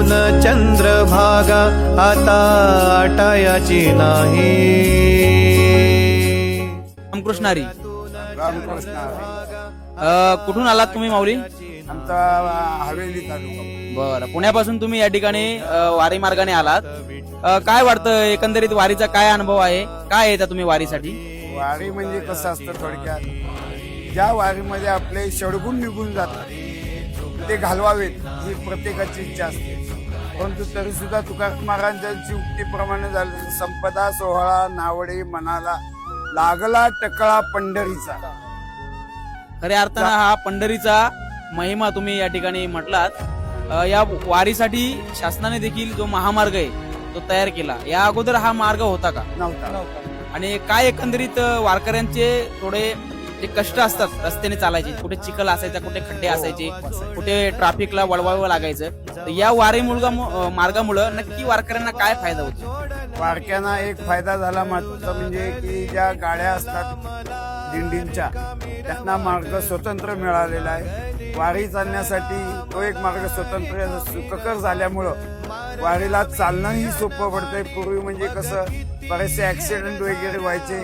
तुन चंद्रभागा आता आटायाची नाही. रामकृष्ण हरी रामकृष्ण अ, कुठून आलात तुम्ही माऊली? आमचा हवेली तालुका. बरं पुण्यापासून तुम्ही या ठिकाणी अ, वारी मार्गाने आलात. अ, काय वाटतं एकंदरीत वारीचा काय अनुभव आहे? काय येता तुम्ही वारीसाठी? वारी म्हणजे कसं असतं थोडक्यात ज्या वारीमध्ये आपले षडगुण निघून जातात ते घालवावेत ही प्रत्येकाची इच्छा असते. परंतु तरी सुद्धा तुकाराम महाराजांची उक्तीप्रमाणे झालं संपदा सोहळा नावडे मनाला लागला टकळा पंढरीचा. खऱ्या अर्थानं हा पंढरीचा महिमा तुम्ही या ठिकाणी म्हटलात. या वारीसाठी शासनाने देखील जो महामार्ग आहे तो तयार केला. या अगोदर हा मार्ग होता का? नव्हता. आणि काय एकंदरीत वारकऱ्यांचे थोडे जे कष्ट असतात रस्त्याने चालायचे कुठे चिखल असायचा कुठे खड्डे असायचे कुठे ट्रॅफिकला वळवावं लागायचं तर या वारी मुलगा मार्गामुळं नक्की वारकऱ्यांना काय फायदा होतो? वारक्यांना एक फायदा झाला मात्र म्हणजे की ज्या गाड्या असतात दिंडींच्या त्यांना मार्ग स्वतंत्र मिळालेला आहे. वारी चालण्यासाठी तो एक मार्ग स्वतंत्र सुखकर झाल्यामुळं वारीला चालणंही सोपं पडतंय. पूर्वी म्हणजे कसं बरेचसे ऍक्सिडेंट वगैरे व्हायचे.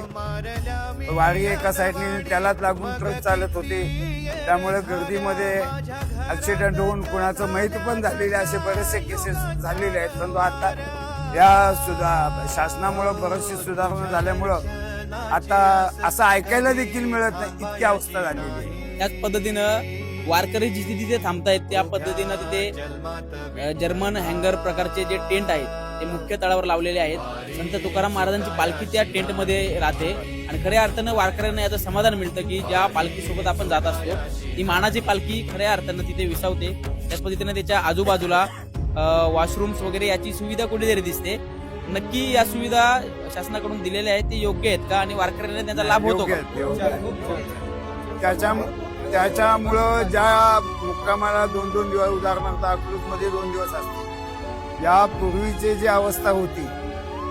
वारी एका साईडने त्यालाच लागून ट्रक चालत होते. त्यामुळे गर्दीमध्ये ऍक्सिडेंट होऊन कुणाचं माहिती पण झालेले असे बरेचसे केसेस झालेले आहेत. परंतु आता या सुधा शासनामुळं बरेचशी सुधारणा झाल्यामुळं आता असं ऐकायला देखील मिळत नाही. इतकी अवस्था झालेली आहे. त्याच पद्धतीनं वारकरी जिथे तिथे थांबतायत त्या पद्धतीनं तिथे जर्मन हँगर प्रकारचे जे टेंट आहेत ते मुख्य तळावर लावलेले आहेत. संत तुकाराम महाराजांची पालखी त्या टेंटमध्ये राहते. आणि खऱ्या अर्थानं वारकऱ्यांना याचं समाधान मिळतं की ज्या पालखीसोबत आपण जात असतो ती मानाची पालखी खऱ्या अर्थानं तिथे विसावते. त्याच पद्धतीनं त्याच्या आजूबाजूला वॉशरूम्स वगैरे याची सुविधा कुठेतरी दिसते. नक्की या सुविधा शासनाकडून दिलेल्या आहेत ते योग्य आहेत का? आणि वारकऱ्यांना त्याचा लाभ होतो त्याच्या त्याच्यामुळं ज्या मुक्कामाला दोन दोन दिवस उदाहरणार्थ अकलूजमध्ये दोन दिवस असते या पूर्वीची जी अवस्था होती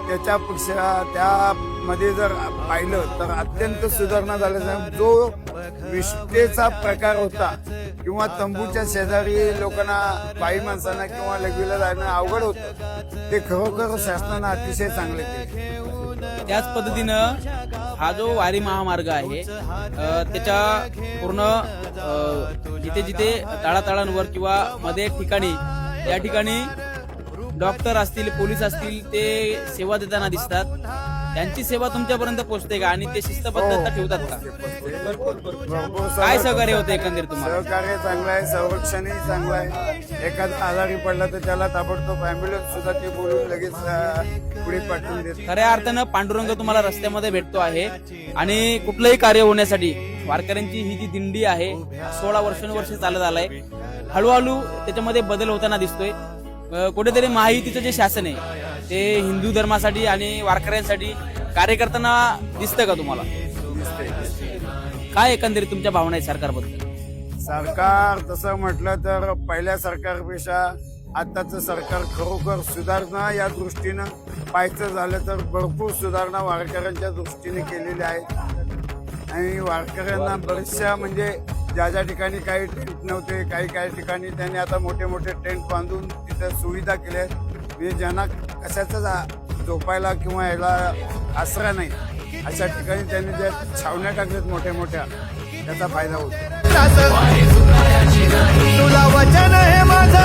त्याच्यापेक्षा त्यामध्ये जर पाहिलं तर अत्यंत सुधारणा झाल्या जो विष्ठेचा प्रकार होता किंवा तंबूच्या शेजारी लोकांना बाई माणसांना किंवा लघवीला जाणं अवघड होतं ते खरोखर शासनानं अतिशय चांगले केले. त्याच पद्धतीनं हा जो वारी महामार्ग आहे त्याच्या पूर्ण जिथे जिथे तळातळांवर किंवा मध्ये ठिकाणी या ठिकाणी डॉक्टर असतील पोलीस असतील ते सेवा देताना दिसतात. त्यांची सेवा तुमच्यापर्यंत पोहोचते का? आणि ते शिस्तबद्धता ठेवतात का? काय सहकार्य- होतं एकंदरीत तुम्हाला? सहकार्य चांगलं आहे संरक्षणही चांगलं आहे. एखादा आजारी पडला तर त्याला ताबडतोब अँब्युलन्स सुद्धा ते बोलून लगेच पुढे पाठवून देत खऱ्या अर्थानं पांडुरंग तुम्हाला रस्त्यामध्ये भेटतो आहे. आणि कुठलंही कार्य होण्यासाठी वारकऱ्यांची ही जी दिंडी आहे सोळा वर्षानुवर्ष चालत आलाय. हळूहळू त्याच्यामध्ये बदल होताना दिसतोय. कुठेतरी महायुतीचं जे शासन आहे ते हिंदू धर्मासाठी आणि वारकऱ्यांसाठी कार्य करताना दिसतं का तुम्हाला? काय एकंदरीत तुमच्या भावना आहेत सरकारबद्दल? सरकार तसं म्हटलं तर पहिल्या सरकारपेक्षा आताचं सरकार खरोखर सुधारणा या दृष्टीनं पाहायचं झालं तर भरपूर सुधारणा वारकऱ्यांच्या दृष्टीने केलेल्या आहेत. आणि वारकऱ्यांना बऱ्याचशा म्हणजे ज्या ज्या ठिकाणी काही टेंट नव्हते काही काही ठिकाणी त्यांनी आता मोठे मोठे टेंट बांधून तिथं सुविधा केल्या आहेत. म्हणजे ज्यांना कशाचाच झोपायला किंवा याला आसरा नाही अशा ठिकाणी त्यांनी ज्या छावण्या टाकल्यात मोठ्या मोठ्या त्याचा फायदा होतो. तुला वचन हे माझं.